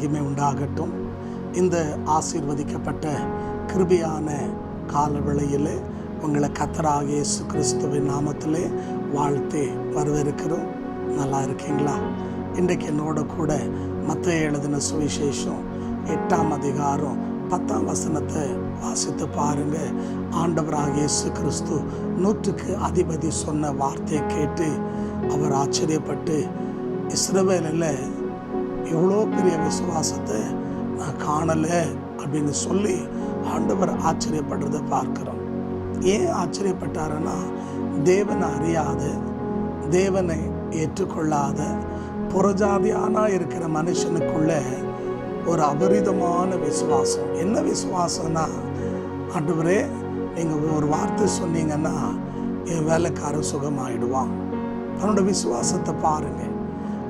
உண்டாகட்டும். இந்த ஆசீர்வதிக்கப்பட்ட கிருபியான காலவேளையில் உங்களை கத்தராக இயேசு கிறிஸ்துவின் நாமத்திலே வாழ்த்து வரவேற்கிறோம். நல்லா இருக்கீங்களா? இன்றைக்கு என்னோட கூட மற்ற எழுதின சுவிசேஷம் எட்டாம் அதிகாரம் பத்தாம் வசனத்தை வாசித்து பாருங்க. ஆண்டவராக இயேசு கிறிஸ்து நூற்றுக்கு அதிபதி சொன்ன வார்த்தையை கேட்டு அவர் ஆச்சரியப்பட்டு இஸ்ரவேலில் எவ்வளோ பெரிய விசுவாசத்தை நான் காணலை அப்படின்னு சொல்லி ஆண்டவர் ஆச்சரியப்படுறதை பார்க்குறோம். ஏன் ஆச்சரியப்பட்டாருன்னா தேவனை அறியாத தேவனை ஏற்றுக்கொள்ளாத புறஜாதியானா இருக்கிற மனுஷனுக்குள்ள ஒரு அபரிதமான விசுவாசம். என்ன விசுவாசம்னா ஆண்டவரே நீங்கள் ஒரு வார்த்தை சொன்னீங்கன்னா என் வேலைக்காரன் சுகமாயிடுவான். அவனோட விசுவாசத்தை பாருங்கள்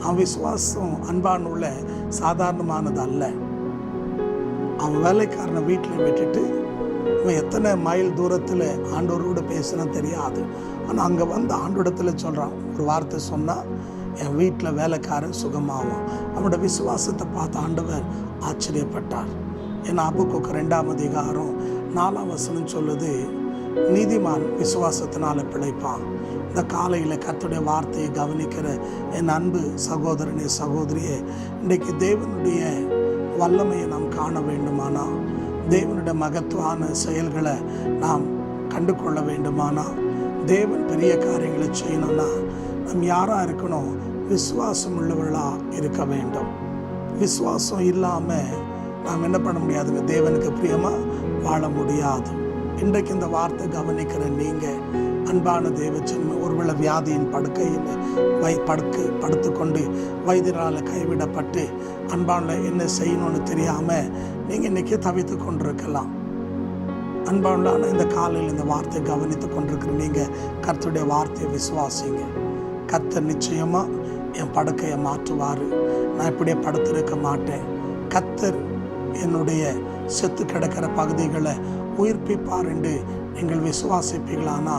அவன் விசுவாசம் அன்பான உள்ள சாதாரணமானது அல்ல அவன் வேலைக்காரனை வீட்டில் விட்டுட்டு அவன் எத்தனை மைல் தூரத்தில் ஆண்டோரோட பேசுனா தெரியாது. ஆனால் அங்கே வந்து ஆண்டோடத்தில் சொல்கிறான் ஒரு வார்த்தை சொன்னால் என் வீட்டில் வேலைக்காரன் சுகமாகும் அவனோட விசுவாசத்தை பார்த்து ஆண்டவர் ஆச்சரியப்பட்டார். ஏன்னா அபுக்கு ரெண்டாம் அதிகாரம் நாலாம் வசனம் சொல்லுது நீதிமான் விசுவாசத்தினால் பிழைப்பான். இந்த காலையில் கத்துடைய வார்த்தையை கவனிக்கிற என் அன்பு சகோதரனே சகோதரியே இன்றைக்கு தேவனுடைய வல்லமையை நாம் காண வேண்டுமானால் தேவனுடைய மகத்துவான செயல்களை நாம் கண்டு கொள்ள வேண்டுமானால் தேவன் பெரிய காரியங்களை செய்யணும்னா நம் யாராக இருக்கணும்? விசுவாசம் உள்ளவர்களாக இருக்க வேண்டும். விசுவாசம் இல்லாமல் நாம் என்ன பண்ண முடியாதுங்க? தேவனுக்கு பிரியமாக வாழ முடியாது. இன்றைக்கு இந்த வார்த்தை கவனிக்கிற நீங்கள் அன்பான தேவச்சன்மை ஒருவேளை வியாதியின் படுக்கையில் வை படுக்கு படுத்துக்கொண்டு வைத்தியரால் கைவிடப்பட்டு அன்பான என்ன செய்யணும்னு தெரியாமல் நீங்கள் இன்றைக்கி தவித்து கொண்டிருக்கலாம். அன்பான இந்த காலையில் இந்த வார்த்தையை கவனித்து கொண்டிருக்கிற நீங்கள் கர்த்தருடைய வார்த்தையை விசுவாசிங்க. கர்த்தர் நிச்சயமாக என் படுக்கையை மாற்றுவார். நான் இப்படியே படுத்திருக்க மாட்டேன். கர்த்தர் என்னுடைய செத்து கிடக்கிற பகுதிகளை உயிர்ப்பிப்பார் என்று நீங்கள் விசுவாசிப்பீர்களானா?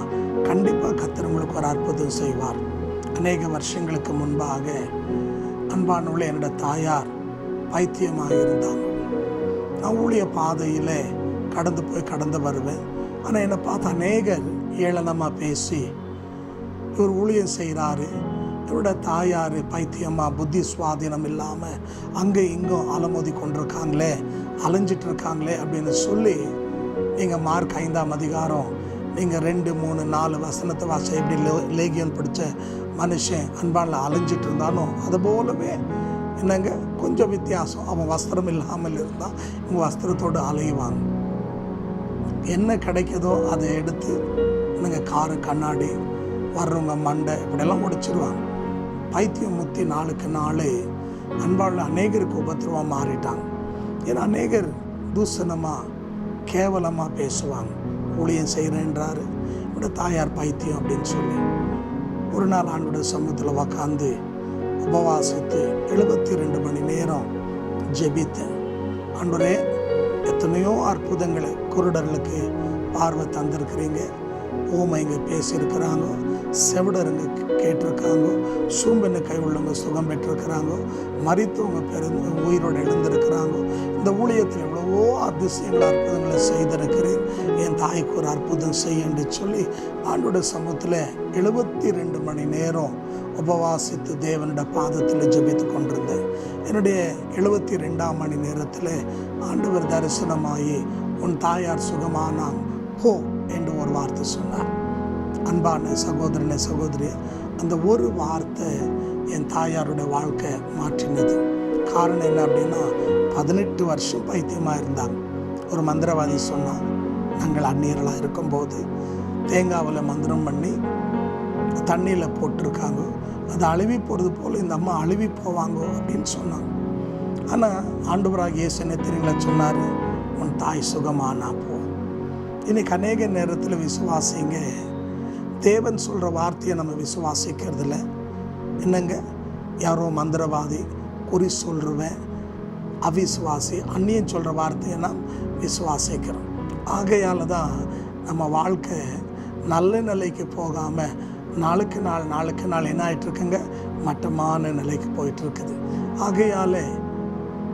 கண்டிப்பாக கத்தர் உங்களுக்கு ஒரு அற்புதம் செய்வார். அநேக வருஷங்களுக்கு முன்பாக அன்பானுள்ள என்னோட தாயார் பைத்தியமாக இருந்தாங்க. நான் ஊழிய பாதையில் கடந்து போய் கடந்து வருவேன். ஆனால் என்னை பார்த்து அநேகர் ஏளனமாக பேசி இவர் ஊழியம் செய்கிறாரு இவரோட தாயார் பைத்தியமாக புத்தி சுவாதீனம் இல்லாமல் அங்கே இங்கும் அலமோதி கொண்டிருக்காங்களே அலைஞ்சிட்டு இருக்காங்களே அப்படின்னு சொல்லி நீங்கள் மார்க் ஐந்தாம் அதிகாரம். நீங்கள் ரெண்டு மூணு நாலு வசனத்தை வாச எப்படி லே- லேகியம் பிடிச்ச மனுஷன் அன்பானில் அலைஞ்சிட்டு இருந்தாலும் அது போலவே என்னங்க கொஞ்சம் வித்தியாசம். அவன் வஸ்திரம் இல்லாமல் இருந்தால் இவங்க வஸ்திரத்தோடு அலையுவாங்க. என்ன கிடைக்குதோ அதை எடுத்து என்னங்க காரு கண்ணாடி வர்றவங்க மண்டை இப்படியெல்லாம் முடிச்சிருவாங்க பைத்தியம் முத்தி நாளுக்கு நாள் அன்பாளில் அநேகருக்கு உபத்திரவமாக மாறிட்டாங்க. ஏன்னா அநேகர் தூசணமாக கேவலமாக பேசுவாங்க. ஊழியம் செய்கிறேன்றாரு இவட தாயார் பைத்தியம் அப்படின்னு சொல்லி. ஒரு நாள் ஆண்டோட சமூகத்தில் உக்காந்து உபவாசித்து எழுபத்தி ரெண்டு மணி நேரம் ஜெபித்தேன். ஆண்டவரே எத்தனையோ அற்புதங்களை குருடர்களுக்கு பார்வை தந்திருக்கிறீங்க. ஊமைங்க பேசியிருக்கிறாங்க. செவிடருங்க கேட்டிருக்காங்க. சூம்பின கை உள்ளவங்க சுகம் பெற்றிருக்கிறாங்க. மறித்தவங்க பெருந்து உயிரோடு எழுந்திருக்கிறாங்க. இந்த ஊழியத்தில் எவ்வளவோ அதிசயங்கள் அற்புதங்களை செய்திருக்கிறேன். என் தாய்க்கு ஒரு அற்புதம் செய்ய என்று சொல்லி ஆண்டோட சமூகத்தில் எழுபத்தி ரெண்டு மணி நேரம் உபவாசித்து தேவனோட பாதத்தில் ஜெபித்து கொண்டிருந்தேன். என்னுடைய எழுபத்தி ரெண்டாம் மணி நேரத்தில் ஆண்டவர் தரிசனமாகி உன் தாயார் சுகமானான் ஹோ என்று ஒரு வார்த்தை சொன்னார். அன்பான சகோதரனே சகோதரி அந்த ஒரு வார்த்தை என் தாயாருடைய வாழ்க்கை மாற்றினது. காரணம் என்ன அப்படின்னா பதினெட்டு வருஷம் பைத்தியமாக இருந்தாங்க. ஒரு மந்திரவாதி சொன்னான் நாங்கள் அந்நீரலாக இருக்கும்போது தேங்காவில் மந்திரம் பண்ணி தண்ணியில் போட்டிருக்காங்க. அது அழுவி போகிறது போல் இந்த அம்மா அழுவி போவாங்க அப்படின்னு சொன்னாங்க ஆனால் ஆண்டவராக இயேசு என்ன தெரியுங்களா சொன்னார்? உன் தாய் சுகமானா போ. இன்னைக்கு அநேக நேரத்தில் விசுவாசிங்க தேவன் சொல்கிற வார்த்தையை நம்ம விசுவாசிக்கிறதில்ல. என்னங்க? யாரோ மந்திரவாதி குறி சொல்கிறவன் அவிசுவாசி அந்நியன் சொல்கிற வார்த்தையை நாம் விசுவாசிக்கிறோம். ஆகையால் தான் நம்ம வாழ்க்கை நல்ல நிலைக்கு போகாமல் நாளுக்கு நாள் நாளுக்கு நாள் என்ன ஆகிட்டுருக்குங்க மட்டமான நிலைக்கு போயிட்டுருக்குது. ஆகையால்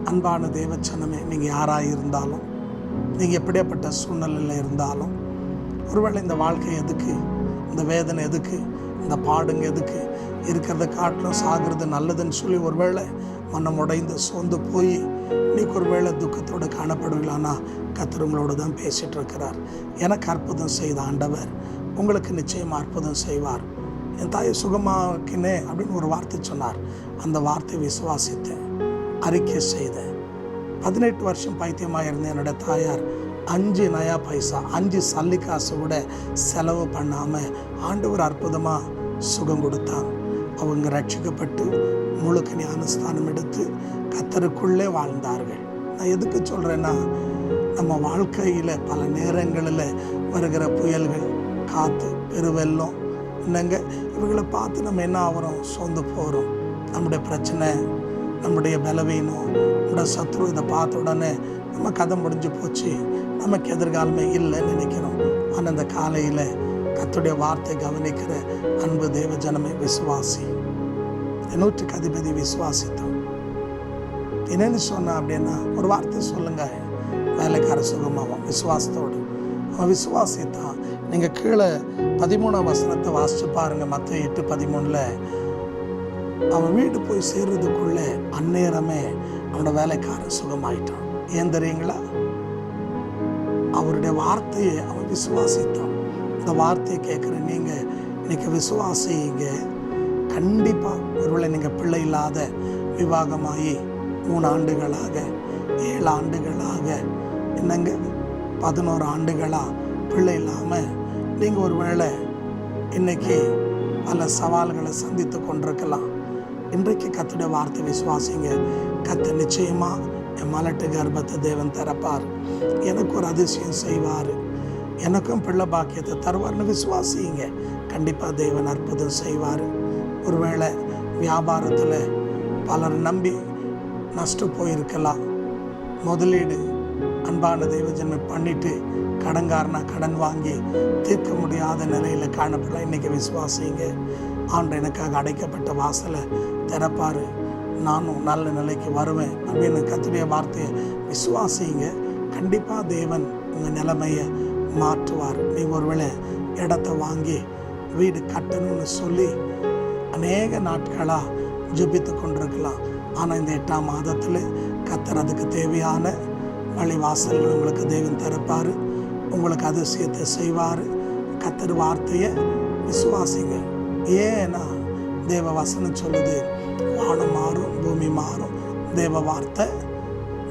அன்பான தேவச்சனமே நீங்கள் யாராக இருந்தாலும் நீங்கள் எப்படியாப்பட்ட சூழ்நிலையில் இருந்தாலும் ஒருவேளை இந்த வாழ்க்கை எதுக்கு? இந்த வேதனை எதுக்கு? இந்த பாடுங்க எதுக்கு? இருக்கிறத காட்டிலும் சாகிறது நல்லதுன்னு சொல்லி ஒருவேளை மனம் உடைந்து சோர்ந்து போய் இன்னைக்கு ஒருவேளை துக்கத்தோடு காணப்படுவீங்களான்னா கத்தர் தான் பேசிகிட்டு இருக்கிறார் எனக்கு அற்புதம் செய்த ஆண்டவர் உங்களுக்கு நிச்சயமாக அற்புதம் செய்வார். என் தாயை சுகமாக்கினே அப்படின்னு ஒரு வார்த்தை சொன்னார். அந்த வார்த்தை விசுவாசித்தேன் அறிக்கை செய்தேன். பதினெட்டு வருஷம் பைத்தியமாக இருந்த என்னோட தாயார் அஞ்சு நயா பைசா அஞ்சு சல்லி காசு கூட செலவு பண்ணாமல் ஆண்டவர் அற்புதமாக சுகம் கொடுத்தாங்க. அவங்க ரட்சிக்கப்பட்டு முழுக்க ஞானஸ்தானம் எடுத்து கத்தருக்குள்ளே வாழ்ந்தார்கள். நான் எதுக்கு சொல்கிறேன்னா நம்ம வாழ்க்கையில் பல நேரங்களில் வருகிற புயல்கள் காற்று பெருவெல்லம் என்னங்க? இவங்களை பார்த்து நம்ம என்ன ஆகிறோம்? சோர்ந்து போகிறோம் நம்முடைய பிரச்சனை நம்முடைய பலவீனம் நம்முடைய சத்ரு இதை பார்த்த உடனே நம்ம கதை முடிஞ்சு போச்சு. நமக்கு எதிர்காலமே இல்லைன்னு நினைக்கிறோம். ஆனால் அந்த காலையில் கத்துடைய வார்த்தை கவனிக்கிற அன்பு தேவ ஜனமே விசுவாசி. நூற்றுக்கு அதிபதி விசுவாசித்தோம். என்னன்னு சொன்னா அப்படின்னா ஒரு வார்த்தை சொல்லுங்க. வேலைக்கார சுகமாகும் விசுவாசத்தோடு. அவன் விசுவாசித்தான் நீங்கள் கீழே பதிமூணாம் வசனத்தை வாசிச்சு பாருங்க மற்ற எட்டு பதிமூணில். அவன் வீடு போய் சேர்றதுக்குள்ளே அந்நேரமே அவனோட வேலைக்காரன் சுகமாயிட்டான். ஏன் தெரியுங்களா? அவருடைய வார்த்தையை அவன் விசுவாசித்தான். இந்த வார்த்தையை கேட்குற நீங்கள் இன்னைக்கு விசுவாசிங்க. கண்டிப்பாக ஒருவேளை நீங்கள் பிள்ளை இல்லாத விவாகமாகி மூணு ஆண்டுகளாக ஏழு ஆண்டுகளாக என்னங்க பதினோரு ஆண்டுகளாக பிள்ளை இல்லாமல் நீங்கள் ஒருவேளை இன்றைக்கி பல சவால்களை சந்தித்து கொண்டிருக்கலாம். இன்றைக்கு கத்துடைய வார்த்தை விசுவாசிங்க. கத்து நிச்சயமாக என் மலட்டு கர்ப்பத்தை தேவன் திறப்பார். எனக்கு ஒரு அதிசயம் செய்வார். எனக்கும் பிள்ளை பாக்கியத்தை தருவார்னு விசுவாசிங்க. கண்டிப்பாக தேவன் அற்புதம் செய்வார். ஒருவேளை வியாபாரத்தில் பலர் நம்பி நஷ்டம் போயிருக்கலாம். முதலீடு அன்பான தெய்வஜன்மை பண்ணிட்டு கடன்காரனா கடன் வாங்கி தீர்க்க முடியாத நிலையில் காணப்படலாம். இன்றைக்கி விசுவாசிங்க. ஆண்டு எனக்காக அடைக்கப்பட்ட வாசலை திறப்பார். நானும் நல்ல நிலைக்கு வருவேன் அப்படின்னு கத்துடைய வார்த்தையை விசுவாசிங்க. கண்டிப்பாக தேவன் உங்கள் நிலைமையை மாற்றுவார். நீங்கள் ஒருவேளை இடத்த வாங்கி வீடு கட்டணும்னு சொல்லி அநேக நாட்களாக ஜெபித்து கொண்டிருக்கலாம் ஆனால் இந்த எட்டாம் மாதத்தில் கத்தர் அதுக்கு தேவையான வழிவாசல்கள் உங்களுக்கு தெய்வம் திறப்பார் உங்களுக்கு அதிசயத்தை செய்வார். கத்தர் வார்த்தையை விசுவாசிங்க. ஏன்னா தேவ வசனம் சொல்லுது வானம் மாறும் பூமி மாறும். தேவ வார்த்தை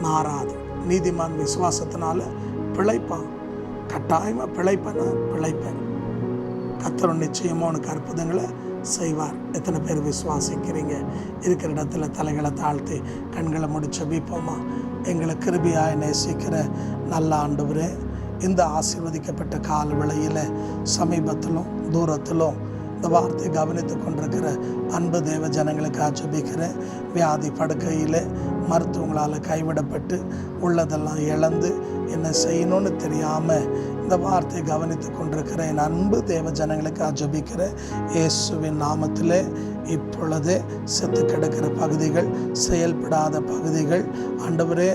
மாறாது. நீதிமான் விசுவாசத்தினால பிழைப்பான். கட்டாயமாக பிழைப்பேன்னா பிழைப்பேன். கத்தரும் நிச்சயமாக உனக்கு அற்புதங்களை செய்வார். எத்தனை பேர் விசுவாசிக்கிறீங்க? இருக்கிற இடத்துல தலைகளை தாழ்த்தி கண்களை முடிச்சு வீப்போமா? எங்களை கிருபியாய் நேசிக்கிற நல்ல ஆண்டவரே இந்த ஆசீர்வதிக்கப்பட்ட கால விலையில் சமீபத்திலும் தூரத்திலும் இந்த வார்த்தையை கவனித்து கொண்டிருக்கிற அன்பு தேவ ஜனங்களுக்கு ஆட்சேபிக்கிற வியாதி படுக்கையில் மருத்துவங்களால் கைவிடப்பட்டு உள்ளதெல்லாம் இழந்து என்ன செய்யணும்னு தெரியாமல் இந்த வார்த்தையை கவனித்து கொண்டிருக்கிற என் அன்பு தேவ ஜனங்களுக்கு ஆஜபிக்கிற இயேசுவின் நாமத்தில் இப்பொழுதே செத்து கிடக்கிற பகுதிகள் செயல்படாத பகுதிகள். ஆண்டவரே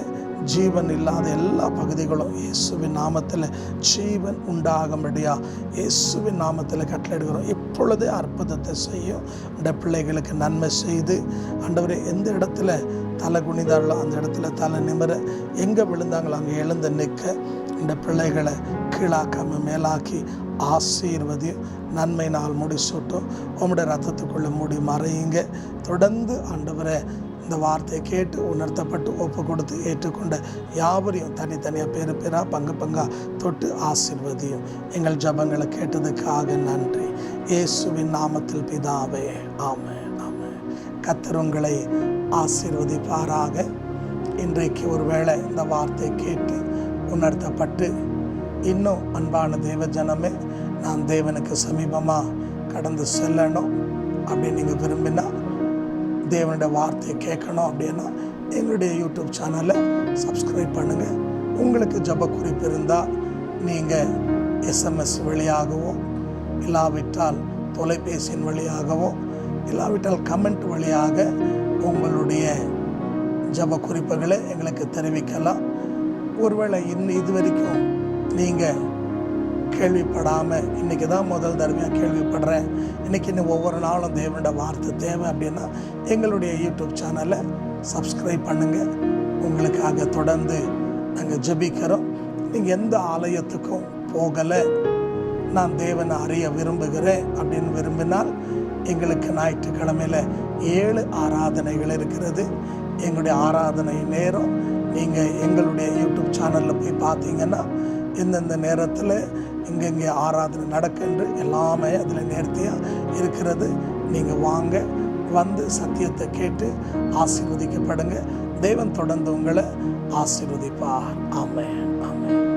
ஜீவன் இல்லாத எல்லா பகுதிகளும் இயேசுவின் நாமத்தில் ஜீவன் உண்டாகும்படியா இயேசுவின் நாமத்தில் கட்டளையிடுகிறோம். இப்பொழுதே அற்புதத்தை செய்யும். இந்த பிள்ளைகளுக்கு நன்மை செய்து ஆண்டவரே எந்த இடத்துல தலை குனிந்தார்களோ அந்த இடத்துல தலை நிமிர எங்கே விழுந்தாங்களோ அங்கே எழுந்து நிற்க இந்த பிள்ளைகளை கீழாக்காமல் மேலாக்கி ஆசீர்வதியும் நன்மை நாள் முடிச்சுட்டும் உங்களுடைய ரத்தத்துக்குள்ளே மூடி மறையுங்க. தொடர்ந்து ஆண்டவரை இந்த வார்த்தையை கேட்டு உணர்த்தப்பட்டு ஒப்பு கொடுத்து ஏற்றுக்கொண்ட யாவரையும் தனித்தனியாக பேர் பேராக பங்கு பங்காக தொட்டு ஆசிர்வதியும். எங்கள் ஜபங்களை கேட்டதுக்காக நன்றி. இயேசுவின் நாமத்தில் பிதாவே ஆமே ஆமே கத்தர் உங்களை ஆசீர்வதிப்பாராக. இன்றைக்கு ஒருவேளை இந்த வார்த்தை கேட்டு உணர்த்தப்பட்டு இன்னும் அன்பான தேவ ஜனமே நான் தேவனுக்கு சமீபமாக கடந்து செல்லணும் அப்படின்னு நீங்கள் விரும்பினா தேவனுடைய வார்த்தையை கேட்கணும் அப்படின்னா எங்களுடைய யூடியூப் சேனலை சப்ஸ்கிரைப் பண்ணுங்கள் உங்களுக்கு ஜப குறிப்பு இருந்தால் நீங்கள் எஸ்எம்எஸ் வழியாகவோ இல்லாவிட்டால் தொலைபேசியின் வழியாகவோ இல்லாவிட்டால் கமெண்ட் வழியாக உங்களுடைய ஜப குறிப்புகளை எங்களுக்கு தெரிவிக்கலாம். ஒருவேளை இன்னும் இது வரைக்கும் நீங்கள் கேள்விப்படாமல் இன்றைக்கி தான் முதல் தடவையாக கேள்விப்படுறேன். இன்றைக்கி இன்னும் ஒவ்வொரு நாளும் தேவனோட வார்த்தை தேவை அப்படின்னா எங்களுடைய யூடியூப் சேனலை சப்ஸ்கிரைப் பண்ணுங்கள் உங்களுக்காக தொடர்ந்து நாங்கள் ஜபிக்கிறோம். நீங்கள் எந்த ஆலயத்துக்கும் போகலை. நான் தேவனை அறிய விரும்புகிறேன் அப்படின்னு விரும்பினால் எங்களுக்கு ஞாயிற்றுக்கிழமையில் ஏழு ஆராதனைகள் இருக்கிறது. எங்களுடைய ஆராதனை நேரம் நீங்கள் எங்களுடைய யூடியூப் சேனலில் போய் பார்த்தீங்கன்னா இந்தந்த நேரத்தில் இங்கங்கே ஆராதனை நடக்கின்ற எல்லாமே அதில் நேர்த்தியாக இருக்கிறது. நீங்கள் வாங்க வந்து சத்தியத்தை கேட்டு ஆசீர்வதிக்கப்படுங்க. தெய்வம் தொடர்ந்து உங்களை ஆசீர்வதிப்பார். ஆமே ஆமே